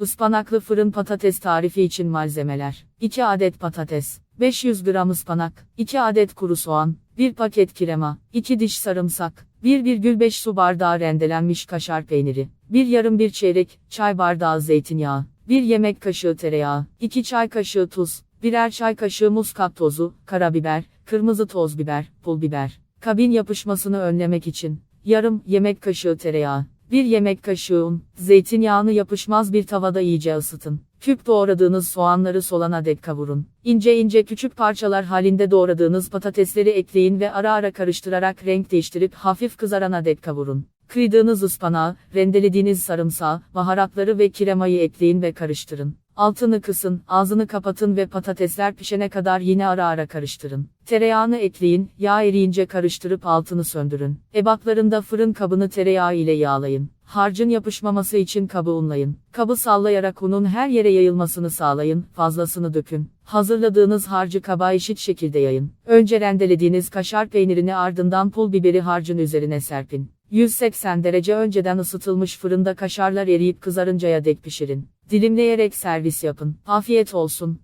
Ispanaklı fırın patates tarifi için malzemeler. 2 adet patates, 500 gram ıspanak, 2 adet kuru soğan, 1 paket krema, 2 diş sarımsak, 1,5 su bardağı rendelenmiş kaşar peyniri, 1 yarım bir çeyrek çay bardağı zeytinyağı, 1 yemek kaşığı tereyağı, 2 çay kaşığı tuz, birer çay kaşığı muskat tozu, karabiber, kırmızı toz biber, pul biber. Kabin yapışmasını önlemek için yarım yemek kaşığı tereyağı, 1 yemek kaşığı un, zeytinyağını yapışmaz bir tavada iyice ısıtın. Küp doğradığınız soğanları solana dek kavurun. İnce ince küçük parçalar halinde doğradığınız patatesleri ekleyin ve ara ara karıştırarak renk değiştirip hafif kızarana dek kavurun. Kıydığınız ıspanağı, rendelediğiniz sarımsağı, baharatları ve kremayı ekleyin ve karıştırın. Altını kısın, ağzını kapatın ve patatesler pişene kadar yine ara ara karıştırın. Tereyağını ekleyin, yağ eriyince karıştırıp altını söndürün. Ebatlarında fırın kabını tereyağı ile yağlayın. Harcın yapışmaması için kabı unlayın. Kabı sallayarak unun her yere yayılmasını sağlayın, fazlasını dökün. Hazırladığınız harcı kaba eşit şekilde yayın. Önce rendelediğiniz kaşar peynirini ardından pul biberi harcın üzerine serpin. 180 derece önceden ısıtılmış fırında kaşarlar eriyip kızarıncaya dek pişirin. Dilimleyerek servis yapın. Afiyet olsun.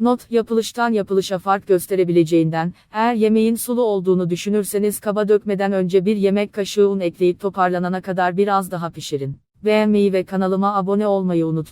Not, yapılıştan yapılışa fark gösterebileceğinden, eğer yemeğin sulu olduğunu düşünürseniz kaba dökmeden önce bir yemek kaşığı un ekleyip toparlanana kadar biraz daha pişirin. Beğenmeyi ve kanalıma abone olmayı unutmayın.